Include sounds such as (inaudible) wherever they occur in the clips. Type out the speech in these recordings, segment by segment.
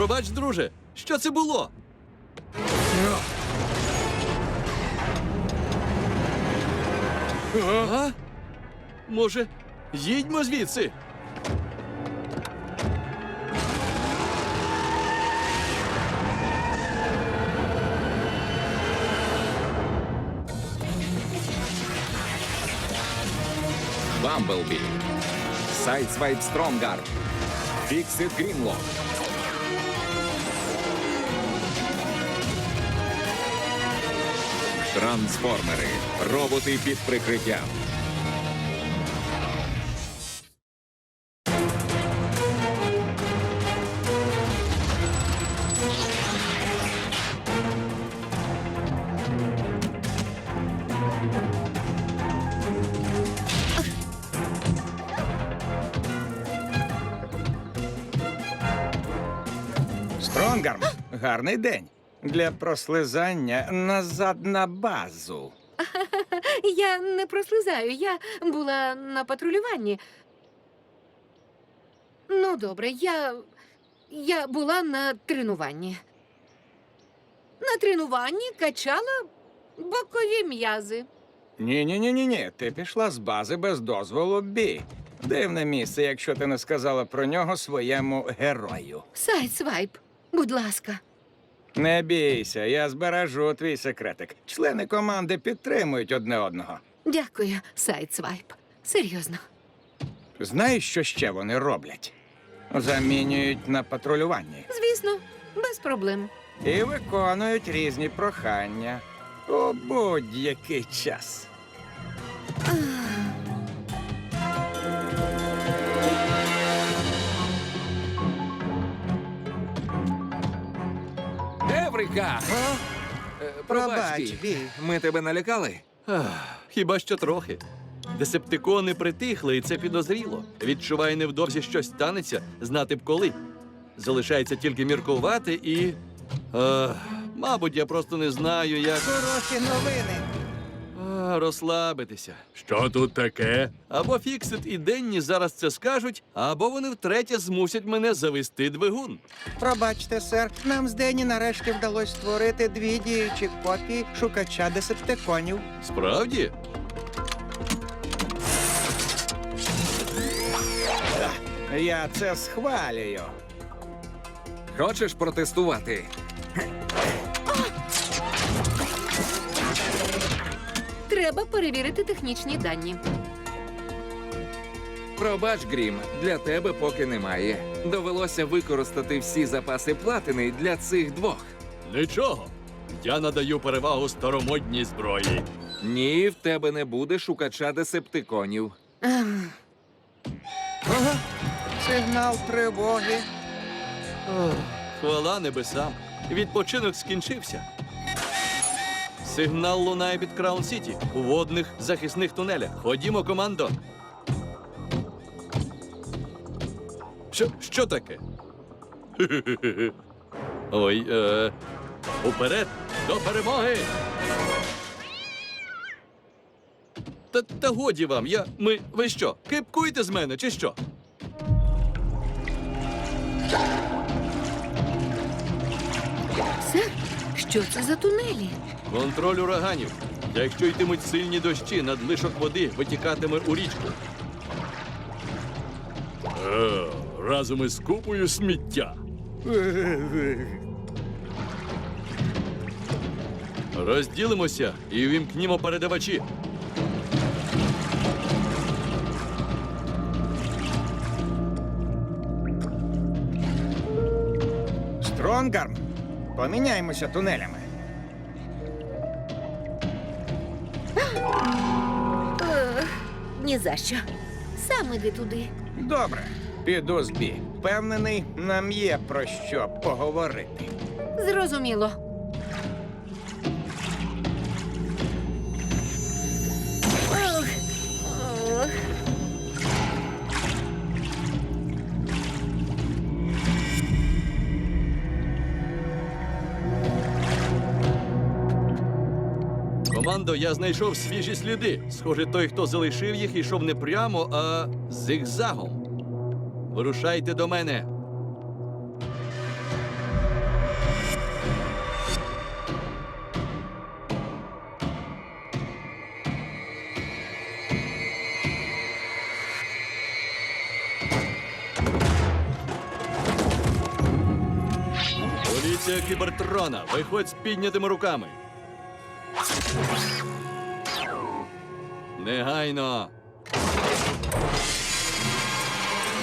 Пробач, друже, що це було? А? Може, їдьмо звідси? Бамблбі. Сайдсвайп Стронгар. Фіксит Грінлок. Трансформери. Роботи під прикриттям. Стронгарм, гарний день. Для прослизання назад на базу. (laughs) Я не прослизаю, я була на патрулюванні. Ну, добре, я. Я була на тренуванні. На тренуванні качала бокові м'язи. Ні, ні, ні, ні, ні. Ти пішла з бази без дозволу бі. Дивне місце, якщо ти не сказала про нього своєму герою. Сайдсвайп, будь ласка. Не бійся, я збережу твій секретик. Члени команди підтримують одне одного. Дякую, Сайдсвайп. Серйозно. Знаєш, що ще вони роблять? Замінюють на патрулюванні Звісно, без проблем. і виконують різні прохання у будь-який час. Еврика! Е, Пробач, Пробач, Бі. Ми тебе налякали? Ах, хіба що трохи. Десептикони притихли, і це підозріло. Відчуваю, невдовзі щось станеться, знати б коли. Залишається тільки міркувати і. Е, мабуть, я просто не знаю, як Хороші новини. Розслабитися. Що тут таке? Або Фіксит і Денні зараз це скажуть, або вони втретє змусять мене завести двигун. Пробачте, сер, нам з Дені нарешті вдалося створити дві діючі копії шукача десептиконів. Справді? Я це схвалюю. Хочеш протестувати? Треба перевірити технічні дані. Пробач, Грім, для тебе поки немає. Довелося використати всі запаси платини для цих двох. Нічого. Я надаю перевагу старомодній зброї. Ні, в тебе не буде шукача десептиконів. Ем, Ага. Сигнал тривоги. Хвала небесам. Відпочинок скінчився. Сигнал лунає під Краун Сіті у водних захисних тунелях. Ходімо, командо. Що, що таке? (laughs) Ой, е, уперед до перемоги. Та, та годі вам, я. Ми. Ви що? Кипкуєте з мене, чи що? Сер, що це за тунелі? Контроль ураганів. Якщо йтимуть сильні дощі, надлишок води витікатиме у річку. Е, разом із купою сміття. Розділимося і вімкнімо передавачі. Стронгарм, поміняємося тунелями. Ні за що. Сам іди туди. Добре, піду з бі. Впевнений, нам є про що поговорити. Зрозуміло. Командо, я знайшов свіжі сліди. Схоже, той, хто залишив їх, йшов не прямо, а зигзагом. Вирушайте до мене. Поліція кібертрона. Виходь з піднятими руками. Негайно.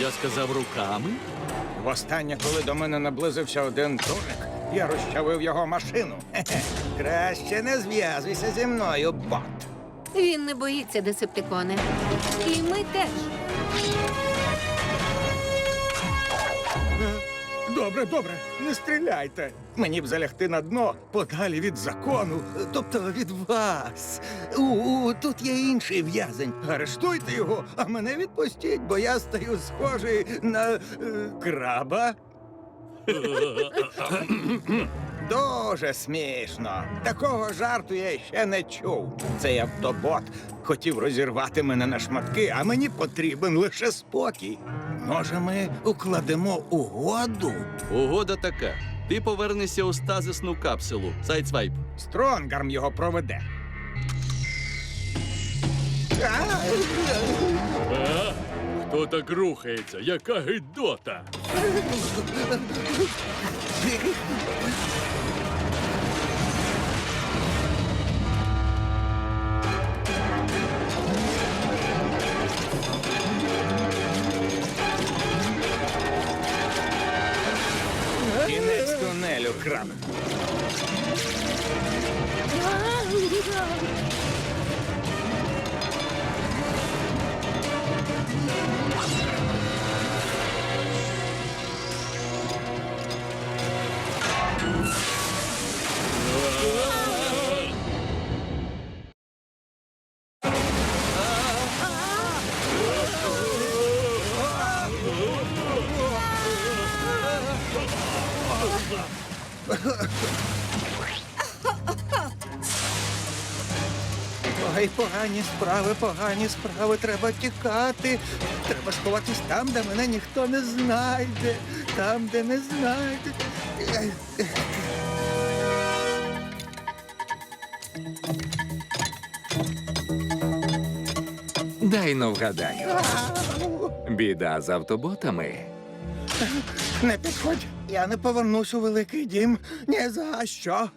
Я сказав руками. Востаннє, коли до мене наблизився один турик, я розчавив його машину. Хе-хе. (laughs) Краще не зв'язуйся зі мною, бот. Він не боїться десептикони. І ми теж. Добре, добре, не стріляйте. Мені б залягти на дно подалі від закону. Тобто від вас. У, у, тут є інший в'язень. Арештуйте його, а мене відпустіть, бо я стаю схожий на е, краба. Дуже смішно. Такого жарту я ще не чув. Цей автобот хотів розірвати мене на шматки, а мені потрібен лише спокій. Може, ми укладемо угоду? Угода така. Ти повернешся у стазисну капсулу. Сайдсвайп. Стронгарм його проведе. А? Хто так рухається? Яка гидота? velho Kramer. Ah, погані справи, погані справи. Треба тікати. Треба сховатись там, де мене ніхто не знайде. Там, де не знайде. Дай но вгадаю. Біда з автоботами. Не підходь. Я не повернусь у великий дім. Ні за що.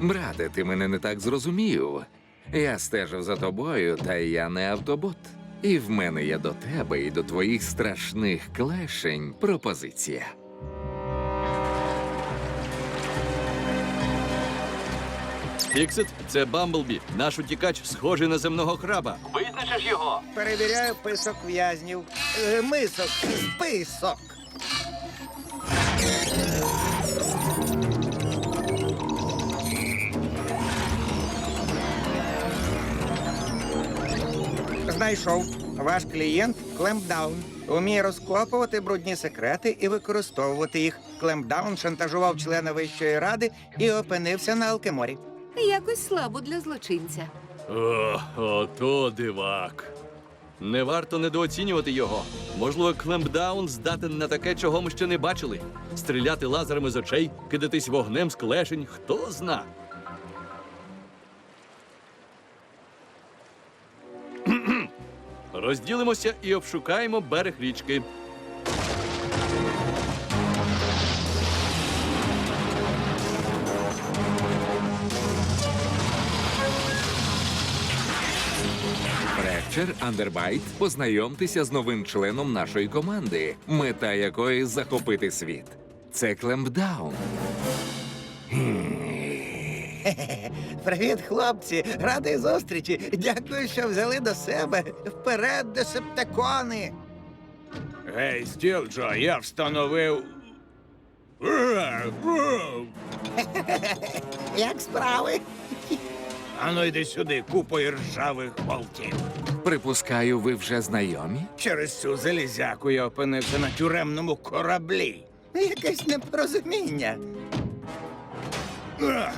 Брате, ти мене не так зрозумів. Я стежив за тобою, та я не автобот. І в мене є до тебе і до твоїх страшних клешень пропозиція. Фіксит це Бамблбі. Наш утікач схожий на земного краба. Визначиш його. Перевіряю писок в'язнів. Е, мисок, список. Знайшов. Ваш клієнт Клемпдаун. Уміє розкопувати брудні секрети і використовувати їх. Клемпдаун шантажував члена Вищої ради і опинився на Алкеморі. Якось слабо для злочинця. О, ото дивак. Не варто недооцінювати його. Можливо, Клемпдаун здатен на таке, чого ми ще не бачили. Стріляти лазерами з очей, кидатись вогнем з клешень, хто зна. Розділимося і обшукаємо берег річки. Фрекчер, Андербайт, познайомтеся з новим членом нашої команди, мета якої захопити світ. Це Клемпдаун. Привіт, хлопці! Радий зустрічі! Дякую, що взяли до себе. Вперед, десептикони! Гей, Стілджо, я встановив. (laughs) Як справи? Ану йди сюди, купою ржавих болтів. Припускаю, ви вже знайомі? Через цю залізяку я опинився на тюремному кораблі. Якесь непорозуміння. Ах!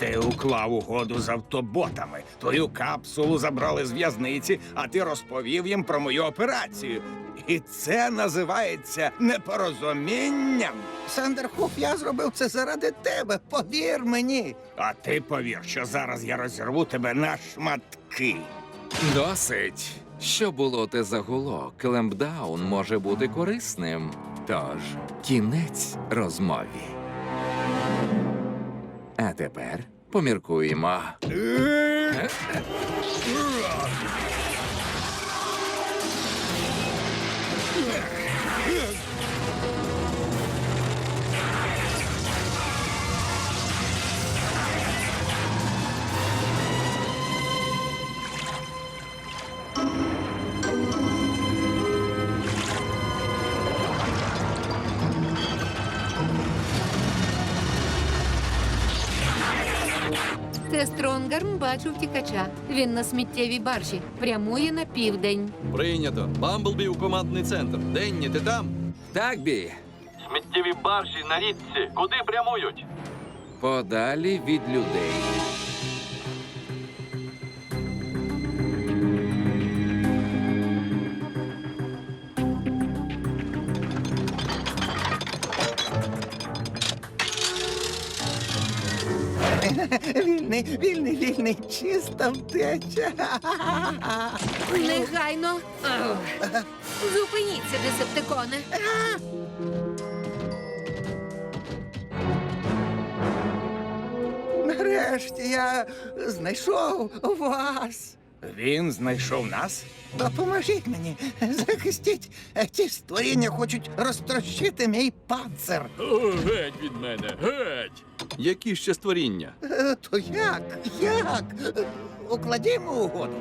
Ти уклав угоду з автоботами. Твою капсулу забрали з в'язниці, а ти розповів їм про мою операцію. І це називається непорозумінням. Сандерхуф, я зробив це заради тебе. Повір мені. А ти повір, що зараз я розірву тебе на шматки. Досить. Що було те загуло? Клемпдаун може бути корисним. Тож, кінець розмові. А тепер поміркуємо. Це Стронгарм бачив втікача. Він на сміттєвій баржі. Прямує на південь. Прийнято. Бамблбі у командний центр. Денні, ти там? Так, бі, Сміттєві баржі на річці. Куди прямують? подалі від людей. Вільний, вільний, вільний, чиста втеча. Негайно. Ах. Зупиніться, десептиконе. Нарешті я знайшов вас. Він знайшов нас. Допоможіть мені, захистіть. Ті створіння хочуть розтрощити мій панцир. О, геть від мене, геть! Які ще створіння? Е, То як? Як? Укладімо угоду.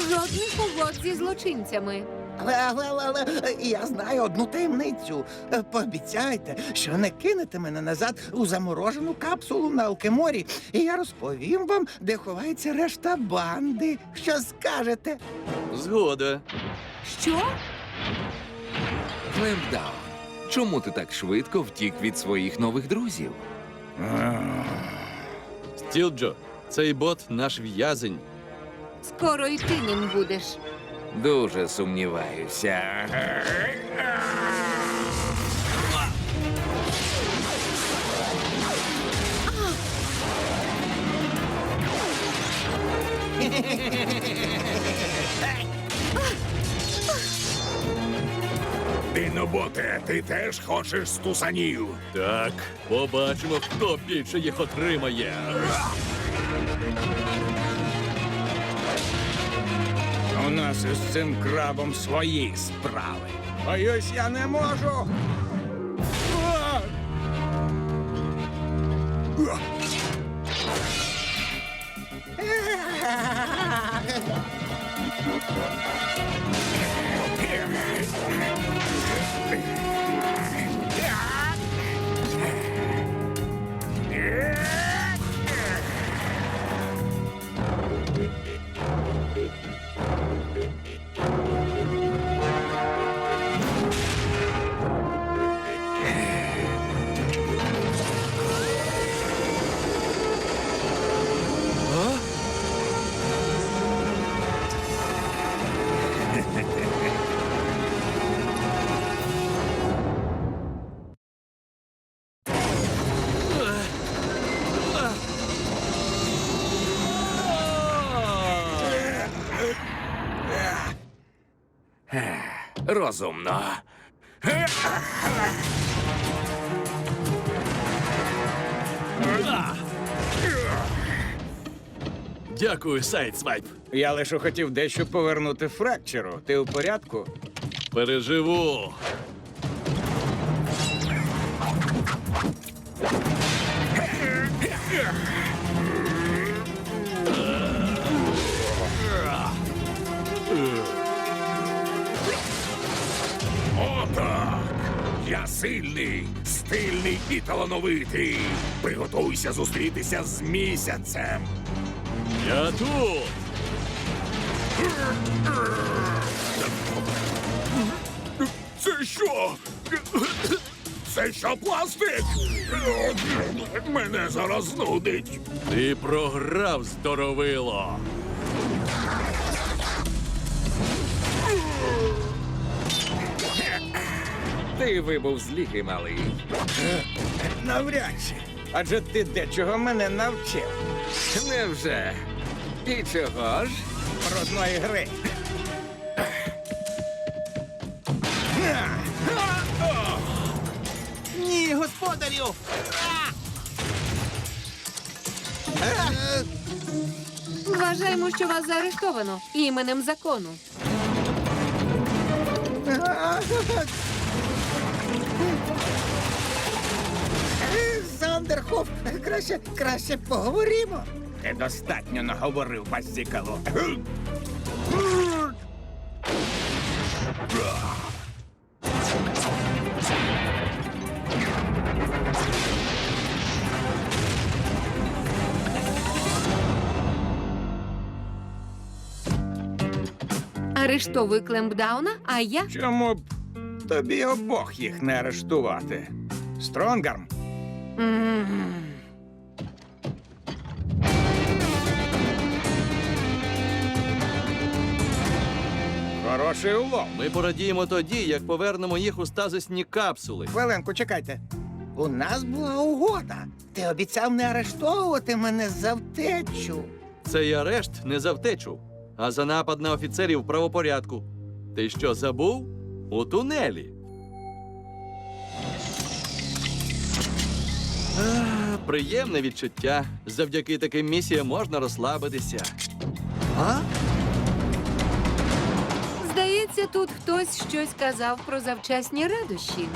Жодних угод зі злочинцями. Але, але, але, але я знаю одну таємницю. Е, Пообіцяйте, що не кинете мене назад у заморожену капсулу на Алкеморі, і я розповім вам, де ховається решта банди. Що скажете? Згода. Що? Клемдаун, чому ти так швидко втік від своїх нових друзів? Стілджо, цей бот наш в'язень. Скоро й ти ним будеш. Дуже сумніваюся. Диноботе, ти теж хочеш стусанів. Так, побачимо, хто більше їх отримає. У нас із цим крабом свої справи. Боюсь, я не можу. А! (laughs) Розумно. Дякую, Сайдсвайп. Я лише хотів дещо повернути фракчеру. Ти у порядку? Переживу. І талановитий. Приготуйся зустрітися з місяцем. Я тут. Це що? Це що пластик? Мене зараз нудить. Ти програв, здоровило. Ти вибув з ліги, малий. Навряд чи. Адже ти дечого мене навчив. Невже? І чого ж? Брудної гри. Ні, господарю! Вважаємо, що вас заарештовано іменем закону. (laughs) Зандерхоф, краще, краще поговоримо. Ти достатньо наговорив, базікало. Арештовуй Клемпдауна, а я Чому б тобі обох їх не арештувати? Стронгарм. Хороший улов. Ми порадіємо тоді, як повернемо їх у стазисні капсули. Хвилинку, чекайте. У нас була угода. Ти обіцяв не арештовувати мене за втечу. Цей арешт не за втечу, а за напад на офіцерів правопорядку. Ти що забув? У тунелі. Приємне відчуття. Завдяки таким місіям можна розслабитися. А? Здається, тут хтось щось казав про завчасні радощі.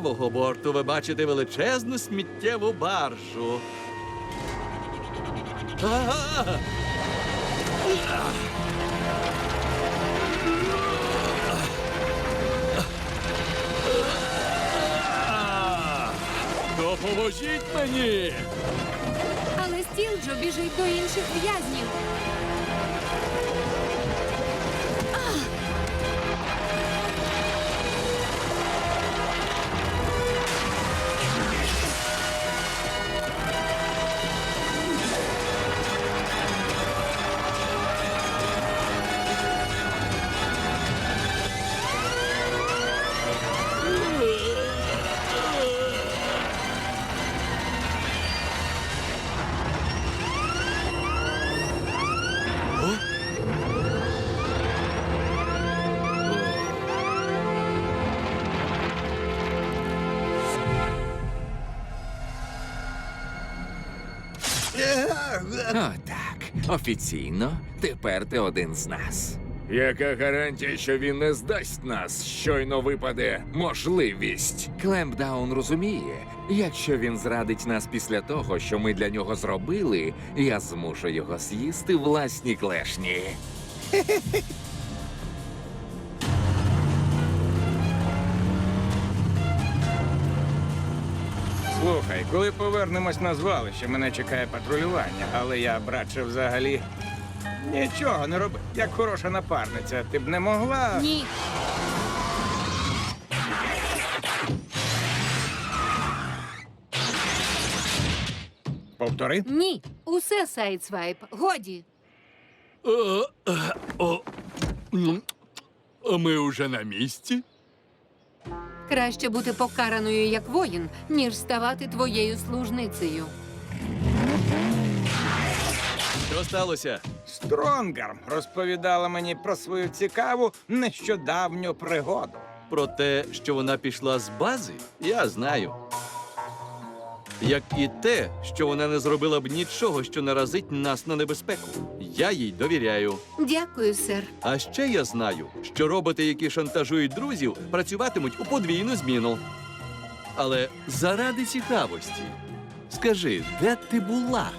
Правого борту ви бачите величезну сміттєву баржу. Допоможіть мені! Але Стілджо біжить до інших в'язнів. Отак. Офіційно, тепер ти один з нас. Яка гарантія, що він не здасть нас, щойно випаде можливість? Клемпдаун розуміє, якщо він зрадить нас після того, що ми для нього зробили, я змушу його з'їсти власні клешні. Слухай, коли повернемось на звалище, мене чекає патрулювання, але я, братче, взагалі нічого не робив. Як хороша напарниця, ти б не могла. Ні. Повтори. Ні. Усе сайдсвайп. Годі. О, е, о, а ми уже на місці? Краще бути покараною як воїн, ніж ставати твоєю служницею. Що сталося? Стронгарм розповідала мені про свою цікаву нещодавню пригоду. Про те, що вона пішла з бази, я знаю. Як і те, що вона не зробила б нічого, що наразить нас на небезпеку. Я їй довіряю. Дякую, сер. А ще я знаю, що роботи, які шантажують друзів, працюватимуть у подвійну зміну. Але заради цікавості, скажи, де ти була?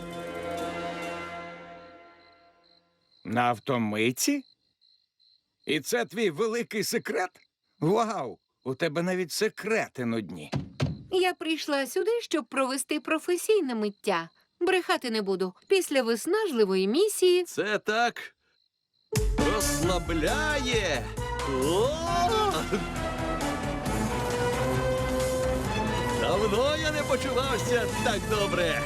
На автомийці? І це твій великий секрет? Вау! У тебе навіть секрети нудні. Я прийшла сюди, щоб провести професійне миття. Брехати не буду. Після виснажливої місії. Це так розслабляє. О! Давно я не почувався так добре.